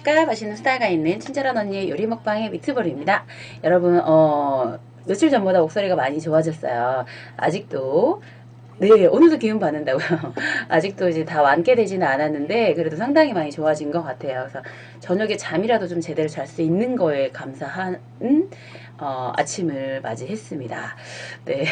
맛있까 맛있는 스타일가 있는 친절한 언니의 요리 먹방의 미트볼입니다. 여러분 어 며칠 전보다 목소리가 많이 좋아졌어요. 아직도 네 오늘도 기운 받는다고요. 아직도 이제 다 완쾌되지는 않았는데 그래도 상당히 많이 좋아진 것 같아요. 그래서 저녁에 잠이라도 좀 제대로 잘 수 있는 거에 감사한 어, 아침을 맞이했습니다. 네.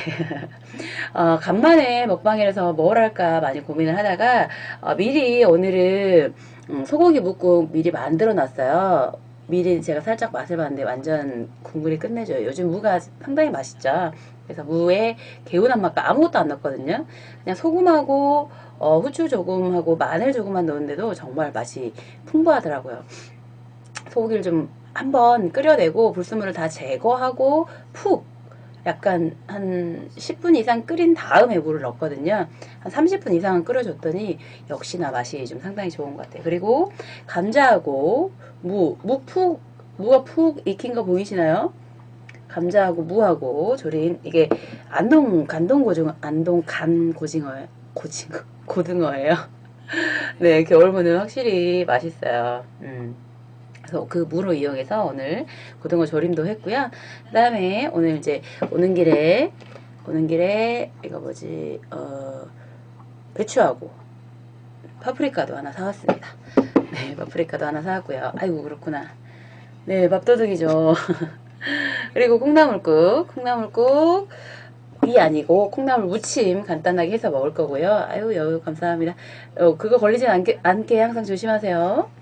어, 간만에 먹방이라서 뭘 할까 많이 고민을 하다가 어, 미리 오늘은 음, 소고기 묵국 미리 만들어 놨어요. 미리 제가 살짝 맛을 봤는데 완전 국물이 끝내줘요. 요즘 무가 상당히 맛있죠. 그래서 무에 개운한 맛과 아무것도 안 넣었거든요. 그냥 소금하고 어, 후추 조금 하고 마늘 조금만 넣었는데도 정말 맛이 풍부하더라고요. 소고기를 좀 한번 끓여내고 불순물을 다 제거하고 푹 약간 한 10분 이상 끓인 다음에 물을 넣었거든요. 한 30분 이상은 끓여줬더니 역시나 맛이 좀 상당히 좋은 것 같아요. 그리고 감자하고 무, 무 푹, 무가 푹 익힌 거 보이시나요? 감자하고 무하고 조린 이게 안동 간동 고징어 안동 간 고징어예요. 고징어 고등어예요. 네 겨울무는 확실히 맛있어요. 음. 그래서 그 무로 이용해서 오늘 고등어 조림도 했고요. 그 다음에 오늘 이제 오는 길에 오는 길에 이거 뭐지 어 배추하고 파프리카도 하나 사왔습니다. 네 파프리카도 하나 사왔고요. 아이고 그렇구나. 네 밥도둑이죠. 그리고 콩나물국 콩나물국 이 아니고 콩나물 무침 간단하게 해서 먹을 거고요. 아유 여유 감사합니다. 어, 그거 걸리진 않게, 않게 항상 조심하세요.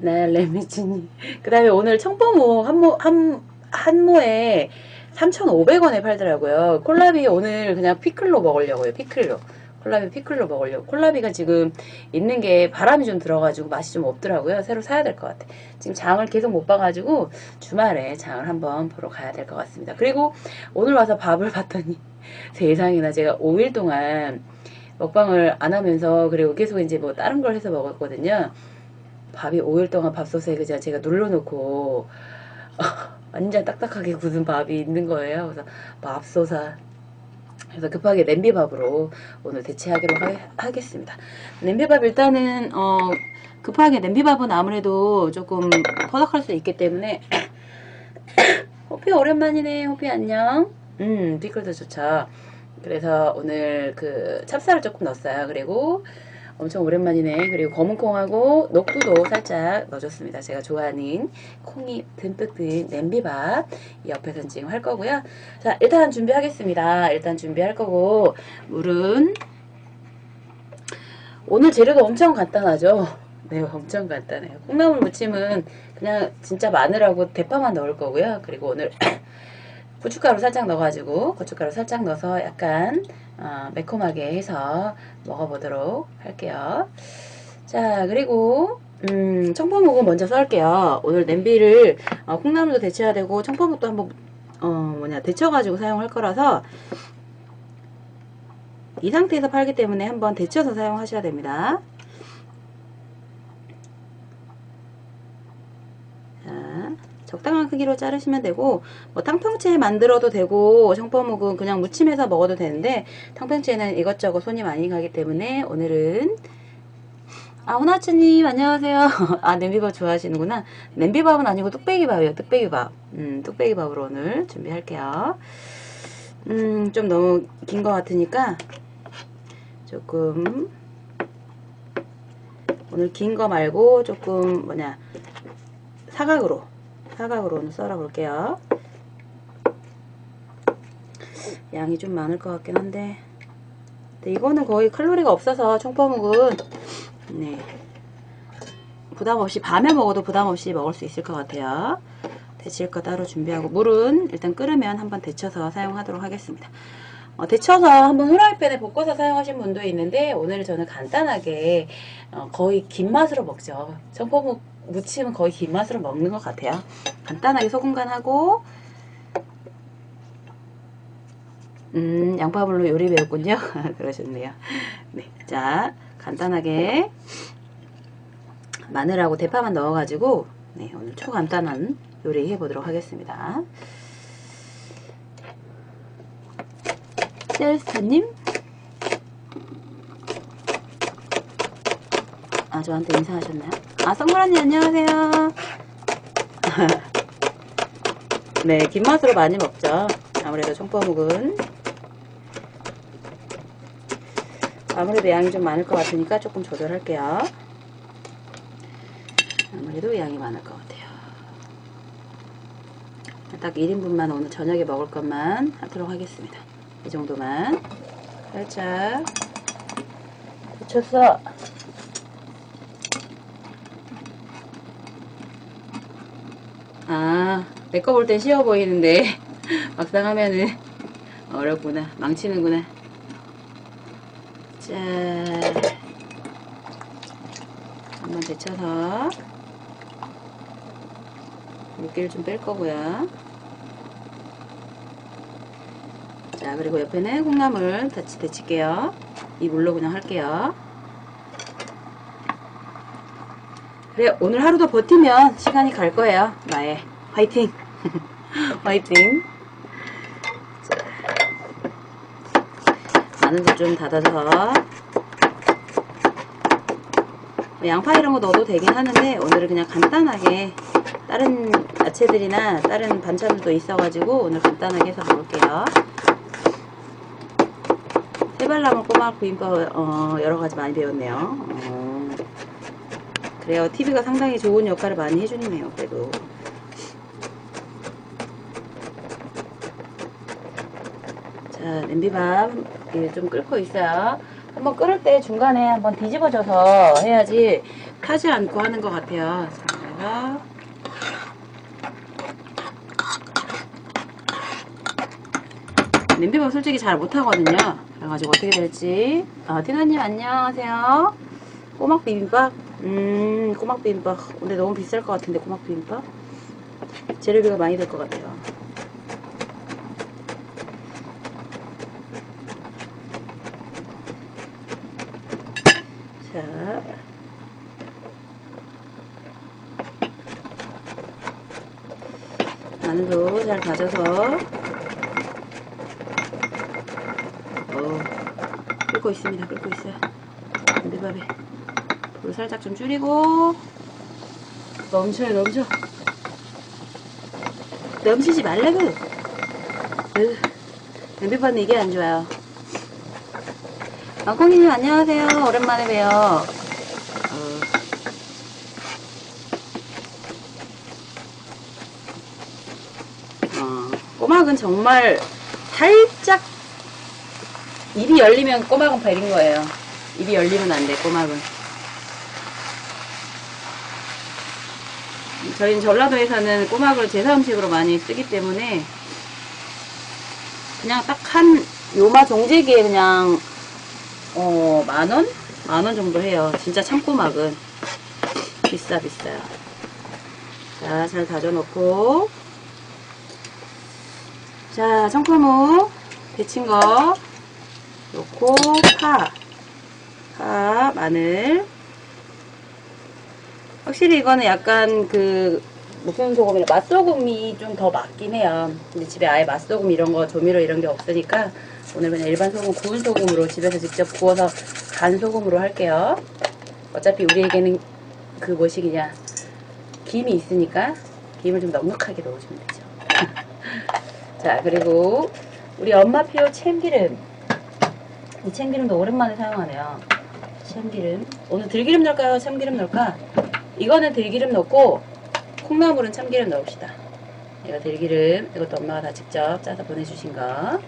네, 레미진이. 그 다음에 오늘 청포무 한모, 한, 한모에 3,500원에 팔더라고요. 콜라비 오늘 그냥 피클로 먹으려고요. 피클로. 콜라비 피클로 먹으려고. 콜라비가 지금 있는 게 바람이 좀 들어가지고 맛이 좀 없더라고요. 새로 사야 될 것 같아. 지금 장을 계속 못 봐가지고 주말에 장을 한번 보러 가야 될 것 같습니다. 그리고 오늘 와서 밥을 봤더니 세상에나 제가 5일 동안 먹방을 안 하면서 그리고 계속 이제 뭐 다른 걸 해서 먹었거든요. 밥이 5일 동안 밥솥에 그냥 제가 눌러놓고 완전 딱딱하게 굳은 밥이 있는 거예요. 그래서 밥솥아 그래서 급하게 냄비밥으로 오늘 대체하기로 하, 겠습니다 냄비밥 일단은 어 급하게 냄비밥은 아무래도 조금 퍼덕할 수 있기 때문에 호피 오랜만이네. 호피 안녕. 음 피클도 좋죠. 그래서 오늘 그 찹쌀을 조금 넣었어요. 그리고 엄청 오랜만이네. 그리고 검은콩하고 녹두도 살짝 넣어줬습니다. 제가 좋아하는 콩이 듬뿍 든 냄비밥 옆에서 지금 할 거고요. 자 일단 준비하겠습니다. 일단 준비할 거고 물은 오늘 재료도 엄청 간단하죠. 네 엄청 간단해요. 콩나물 무침은 그냥 진짜 마늘하고 대파만 넣을 거고요. 그리고 오늘 고춧가루 살짝 넣어가지고 고춧가루 살짝 넣어서 약간 어, 매콤하게 해서 먹어보도록 할게요. 자 그리고 음, 청포묵은 먼저 썰게요. 오늘 냄비를 어, 콩나물도 데쳐야 되고 청포묵도 한번 어, 뭐냐 데쳐가지고 사용할 거라서 이 상태에서 팔기 때문에 한번 데쳐서 사용하셔야 됩니다. 적당한 크기로 자르시면 되고 뭐 탕평채 만들어도 되고 청포묵은 그냥 무침해서 먹어도 되는데 탕평채는 이것저것 손이 많이 가기 때문에 오늘은 아 호나츠님 안녕하세요. 아 냄비밥 좋아하시는구나. 냄비밥은 아니고 뚝배기밥이에요 뚝배기밥. 음 뚝배기밥으로 오늘 준비할게요. 음 좀 너무 긴 것 같으니까 조금 오늘 긴 거 말고 조금 뭐냐 사각으로 사각으로 썰어 볼게요. 양이 좀 많을 것 같긴 한데 네, 이거는 거의 칼로리가 없어서 청포묵은 네 부담없이 밤에 먹어도 부담없이 먹을 수 있을 것 같아요. 데칠 거 따로 준비하고 물은 일단 끓으면 한번 데쳐서 사용하도록 하겠습니다. 어, 데쳐서 한번 후라이팬에 볶아서 사용하신 분도 있는데 오늘 저는 간단하게 어, 거의 긴 맛으로 먹죠. 청포묵 무침은 거의 긴 맛으로 먹는 것 같아요. 간단하게 소금 간하고 음 양파물로 요리 배웠군요. 그러셨네요. 네, 자 간단하게 마늘하고 대파만 넣어가지고 네, 오늘 초간단한 요리 해보도록 하겠습니다. 셀스님 아, 저한테 인사하셨나요? 아, 성그라님 안녕하세요. 네, 긴 맛으로 많이 먹죠. 아무래도 청포묵은. 아무래도 양이 좀 많을 것 같으니까 조금 조절할게요. 아무래도 양이 많을 것 같아요. 딱 1인분만 오늘 저녁에 먹을 것만 하도록 하겠습니다. 이 정도만 살짝 붙였어. 아, 내 거 볼 땐 쉬워 보이는데 막상 하면은 어렵구나. 망치는구나. 자, 한번 데쳐서 물기를 좀 뺄 거고요. 자, 그리고 옆에는 콩나물 같이 데칠게요. 이 물로 그냥 할게요. 그래, 오늘 하루도 버티면 시간이 갈 거예요. 나의 화이팅! 화이팅! 자, 마늘도 좀 다져서 양파 이런 거 넣어도 되긴 하는데 오늘은 그냥 간단하게 다른 야채들이나 다른 반찬도 있어가지고 오늘 간단하게 해서 먹을게요. 세발나물 꼬막 비빔밥 어, 여러 가지 많이 배웠네요. 어, 그래요. TV가 상당히 좋은 역할을 많이 해주네요. 그래도. 자, 냄비밥 좀 끓고 있어요. 한번 끓을 때 중간에 한번 뒤집어져서 해야지 타지 않고 하는 것 같아요. 자, 냄비밥 솔직히 잘 못하거든요. 그래가지고 어떻게 될지. 아, 티나님 안녕하세요. 꼬막 비빔밥? 음, 꼬막 비빔밥. 근데 너무 비쌀 것 같은데, 꼬막 비빔밥? 재료비가 많이 들 것 같아요. 자. 마늘도 잘 다져서 어, 끓고 있습니다. 끓고 있어요. 냄비밥에 불 살짝 좀 줄이고 넘쳐요 넘쳐 넘치지 말라고 으, 냄비밥은 이게 안 좋아요 왕콩이님 안녕하세요 오랜만에 봬요 어. 어, 꼬막은 정말 살짝 입이 열리면 꼬막은 버린 거예요. 입이 열리면 안 돼, 꼬막은. 저희는 전라도에서는 꼬막을 제사 음식으로 많이 쓰기 때문에 그냥 딱 한 요마 종재기에 그냥 어 만원? 만원 정도 해요. 진짜 참꼬막은 비싸 비싸요. 자, 잘 다져놓고 자, 청포묵 데친 거 넣고 파, 파, 마늘. 확실히 이거는 약간 그 무슨 소금이라 맛소금이 좀 더 맞긴 해요. 근데 집에 아예 맛소금 이런 거 조미료 이런 게 없으니까 오늘 그냥 일반 소금 구운 소금으로 집에서 직접 구워서 간 소금으로 할게요. 어차피 우리에게는 그 뭐시기냐 김이 있으니까 김을 좀 넉넉하게 넣어주면 되죠. 자 그리고 우리 엄마표 참기름 이 참기름도 오랜만에 사용하네요. 참기름. 오늘 들기름 넣을까요? 참기름 넣을까? 이거는 들기름 넣고 콩나물은 참기름 넣읍시다. 이거 들기름. 이것도 엄마가 다 직접 짜서 보내주신 거.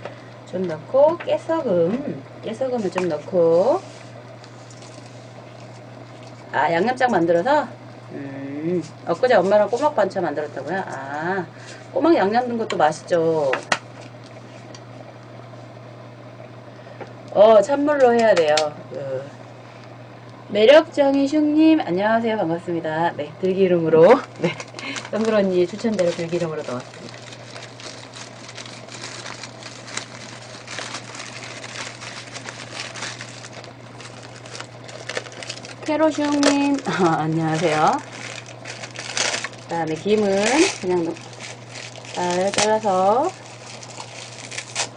좀 넣고 깨소금. 깨소금을 좀 넣고 아 양념장 만들어서 음 엊그제 엄마랑 꼬막 반찬 만들었다고요? 아 꼬막 양념 넣은 것도 맛있죠. 어, 찬물로 해야 돼요. 그, 매력정이 슝님, 안녕하세요. 반갑습니다. 네, 들기름으로, 네, 썸글 언니 추천대로 들기름으로 넣었습니다. 캐로슝님, 아, 안녕하세요. 그 다음에 김은 그냥 넣- 잘 잘라서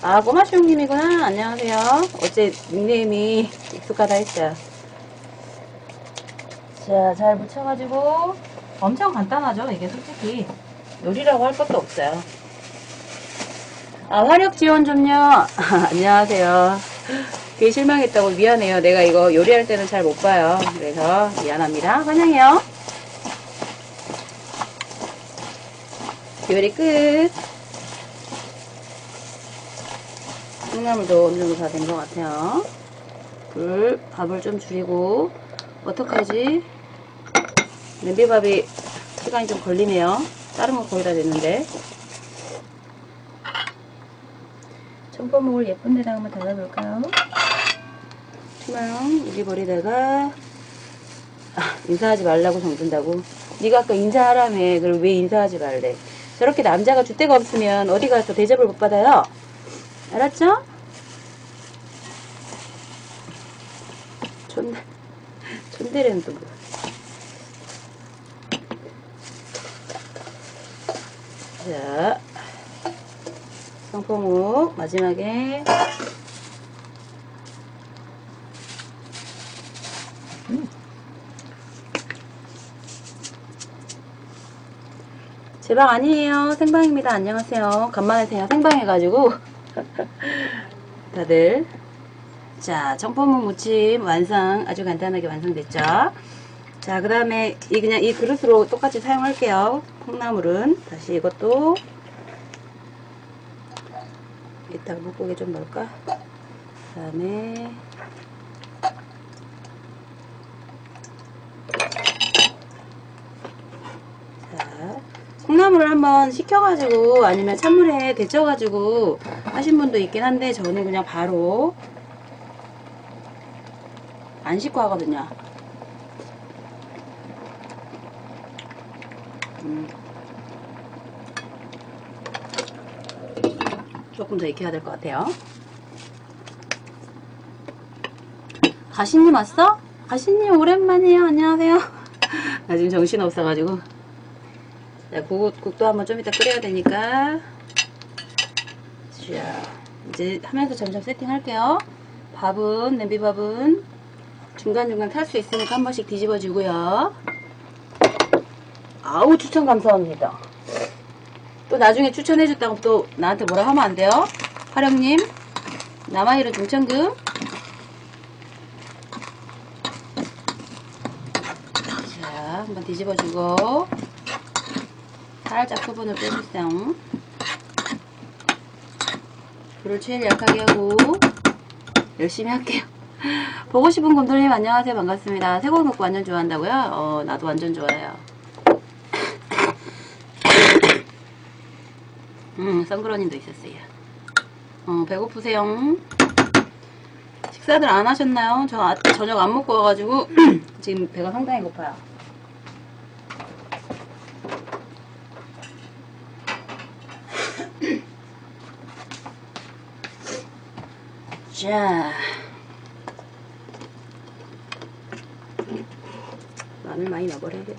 아, 꼬마쇼님이구나. 안녕하세요. 어제 닉네임이 익숙하다 했어요. 자, 잘 묻혀가지고 엄청 간단하죠. 이게 솔직히 요리라고 할 것도 없어요. 아, 화력 지원 좀요. 안녕하세요. 되게 실망했다고 미안해요. 내가 이거 요리할 때는 잘 못 봐요. 그래서 미안합니다. 환영해요. 요리 끝. 콩나물도 어느 정도 다 된 것 같아요. 불, 밥을 좀 줄이고, 어떡하지? 냄비밥이 시간이 좀 걸리네요. 다른 거 거의 다 됐는데. 청포묵을 예쁜 데다가 한번 달아볼까요? 투명 유리버리다가 아, 인사하지 말라고 정든다고 네가 아까 인사하라며 그걸 왜 인사하지 말래 저렇게 남자가 줏대가 없으면 어디 가서 대접을 못 받아요 알았죠? 존 존대는 또 뭐. 자 성포묵 마지막에 제방 아니에요. 생방입니다. 안녕하세요. 간만에 제가 생방해가지고 다들 자 정포묵 무침 완성 아주 간단하게 완성됐죠. 자 그 다음에 이 그냥 이 그릇으로 똑같이 사용할게요. 콩나물은 다시 이것도 이따가 물고기 좀 넣을까? 그 다음에 자, 콩나물을 한번 식혀가지고 아니면 찬물에 데쳐가지고 하신 분도 있긴 한데 저는 그냥 바로 안 씻고 하거든요. 음. 조금 더 익혀야 될 것 같아요. 가시님 왔어? 가시님 오랜만이에요. 안녕하세요. 나 지금 정신 없어가지고. 자, 국, 국도 한번 좀 이따 끓여야 되니까. 자, 이제 하면서 점점 세팅할게요. 밥은, 냄비밥은 중간중간 탈 수 있으니까 한 번씩 뒤집어 주고요. 아우, 추천 감사합니다. 또 나중에 추천해줬다고 또 나한테 뭐라 하면 안 돼요? 화령님, 남아이로 중천금. 자, 한번 뒤집어주고, 살짝 수분을 빼주세요. 불을 제일 약하게 하고, 열심히 할게요. 보고 싶은 곰돌님 안녕하세요. 반갑습니다. 새고기 먹고 완전 좋아한다고요? 어, 나도 완전 좋아해요. 음, 썬그러님도 있었어요. 어, 배고프세요? 식사들 안 하셨나요? 저 아, 저녁 안 먹고 와가지고 지금 배가 상당히 고파요. 자, 마늘 많이 넣어버려야겠네.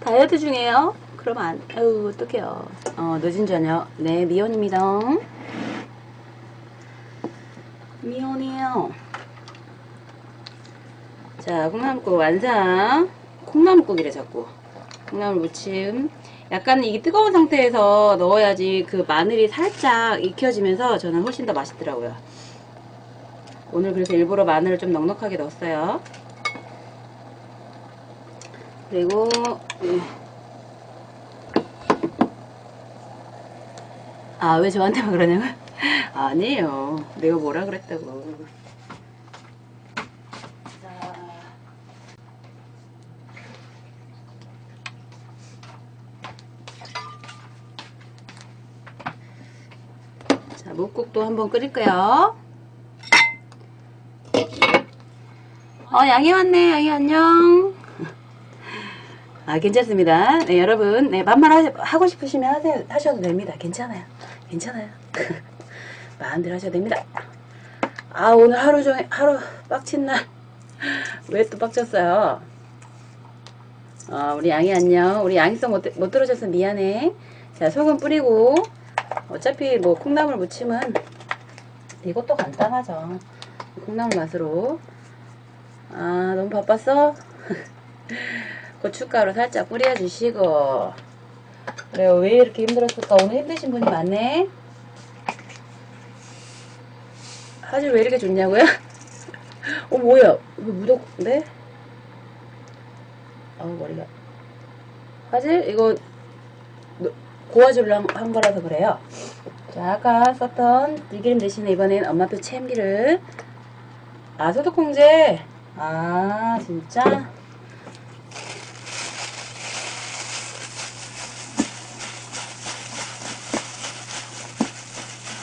다이어트 중이에요? 그럼 안, 아유, 어떡해요. 어, 늦은 저녁. 네, 미연입니다. 미연이에요. 자, 콩나물국 완성. 콩나물국이래, 자꾸. 콩나물 무침. 약간 이게 뜨거운 상태에서 넣어야지 그 마늘이 살짝 익혀지면서 저는 훨씬 더 맛있더라고요. 오늘 그래서 일부러 마늘을 좀 넉넉하게 넣었어요. 그리고, 음. 아, 왜 저한테만 그러냐고요? 아니에요. 내가 뭐라 그랬다고. 자. 자, 묵국도 한번 끓일게요. 어, 양이 왔네. 양이 안녕. 아, 괜찮습니다. 네, 여러분. 네, 반말 하, 하고 싶으시면 하세요. 하셔도 됩니다. 괜찮아요. 괜찮아요. 마음대로 하셔도 됩니다. 아, 오늘 하루 종일, 하루 빡친 날. 왜 또 빡쳤어요? 어, 우리 양이 안녕. 우리 양이성 못, 못 들어줘서 미안해. 자, 소금 뿌리고. 어차피 뭐 콩나물 무침은 이것도 간단하죠. 콩나물 맛으로. 아, 너무 바빴어? 고춧가루 살짝 뿌려주시고. 그래요. 왜 이렇게 힘들었을까? 오늘 힘드신 분이 많네. 화질 왜 이렇게 좋냐고요? 어 뭐야? 이거 묻었는데? 아 머리가. 화질? 이거 노- 고화질로 한, 한 거라서 그래요. 자 아까 썼던 들기름 대신에 이번엔 엄마표 참기름 아 소독공제? 아 진짜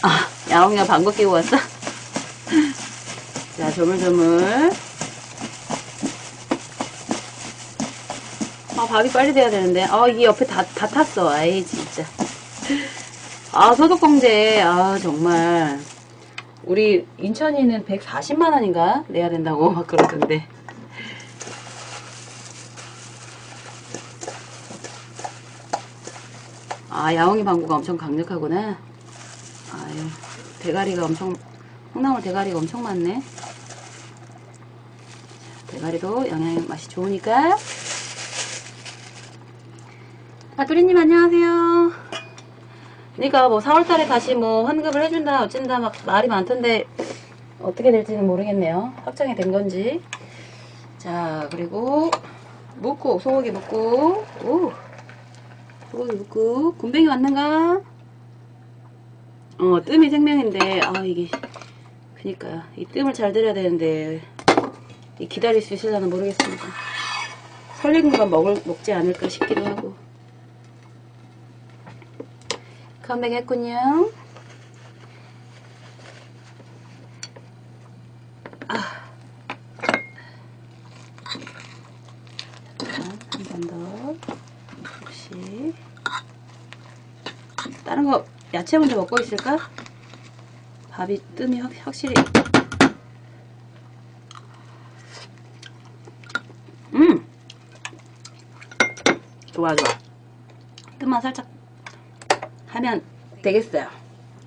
아 야옹이가 방귀 끼고 왔어? 자 조물조물. 아 밥이 빨리 돼야 되는데. 아 이게 옆에 다, 다 탔어. 아이 진짜. 아 소독공제. 아 정말. 우리 인천이는 140만 원인가? 내야 된다고 막 그러던데. 아 야옹이 방구가 엄청 강력하구나. 아유 대가리가 엄청 콩나물 대가리가 엄청 많네. 대가리도 영양 맛이 좋으니까. 아 뚜리님 안녕하세요. 그러니까 뭐 4월달에 다시 뭐 환급을 해준다 어쩐다 막 말이 많던데 어떻게 될지는 모르겠네요. 확정이 된 건지. 자 그리고 묵국 소고기 묵국. 오 소고기 묵국. 곰뱅이 왔는가 어 뜸이 생명인데 아 이게 그니까요 이 뜸을 잘 들여야 되는데 이 기다릴 수 있을려나 모르겠습니다 건 먹을 먹지 않을까 싶기도 하고 컴백했군요. 아. 한번 더. 혹시. 다른 거, 야채 먼저 먹고 있을까? 밥이 뜸이 확, 확실히. 음! 좋아, 좋아. 뜸만 살짝 하면 되겠어요.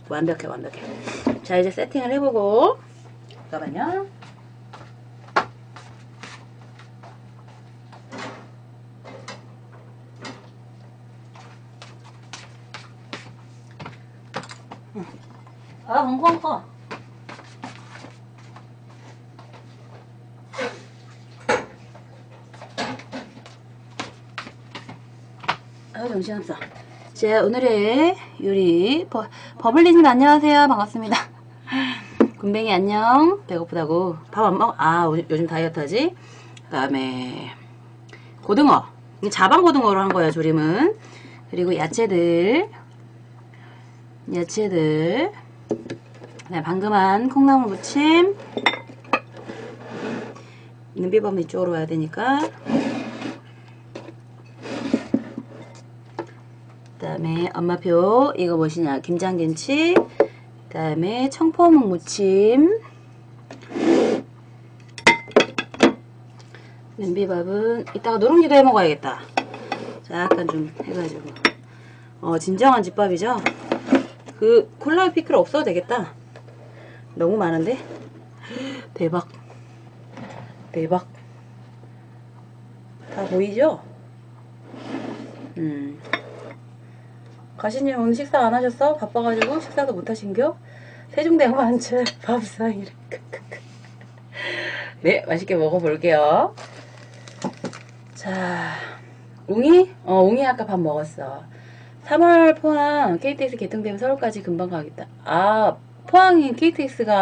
완벽해, 완벽해. 자, 이제 세팅을 해보고. 잠깐만요. 아, 엉엉 꺼. 아, 정신없어. 자, 오늘의 요리. 버, 버블리님 안녕하세요. 반갑습니다. 군뱅이 안녕. 배고프다고. 밥 안 먹어? 아, 오- 요즘 다이어트 하지? 그 다음에, 고등어. 자반 고등어로 한 거야, 조림은. 그리고 야채들. 야채들. 네, 방금 한 콩나물 무침. 눈비범 이쪽으로 와야 되니까. 그 다음에 엄마표 이거 무엇이냐? 김장김치. 그 다음에 청포묵 무침. 냄비밥은 이따가 누룽지도 해 먹어야겠다. 자 약간 좀 해가지고. 어 진정한 집밥이죠? 그 콜라 피클 없어도 되겠다 너무 많은데? 대박. 대박. 다 보이죠? 음. 가시님 오늘 식사 안 하셨어? 바빠가지고 식사도 못 하신겨? 세종대왕 만철 밥상 이렇게 네 맛있게 먹어볼게요. 자 웅이? 어 웅이 아까 밥 먹었어. 3월 포항 KTX 개통되면 서울까지 금방 가겠다. 아 포항이 KTX가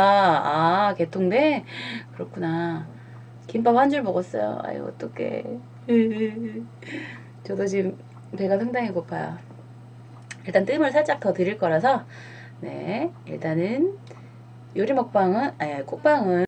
아 개통돼? 그렇구나. 김밥 한 줄 먹었어요. 아유 어떡해. 저도 지금 배가 상당히 고파요. 일단 뜸을 살짝 더 드릴 거라서. 네 일단은 요리 먹방은 아니 콕방은